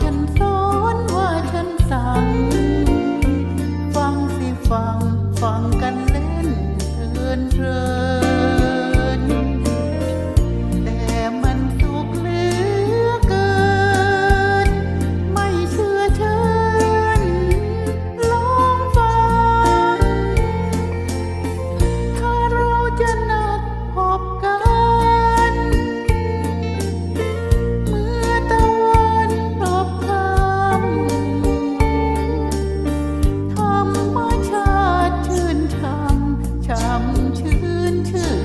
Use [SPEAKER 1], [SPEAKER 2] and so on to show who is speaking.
[SPEAKER 1] ฉันโซ into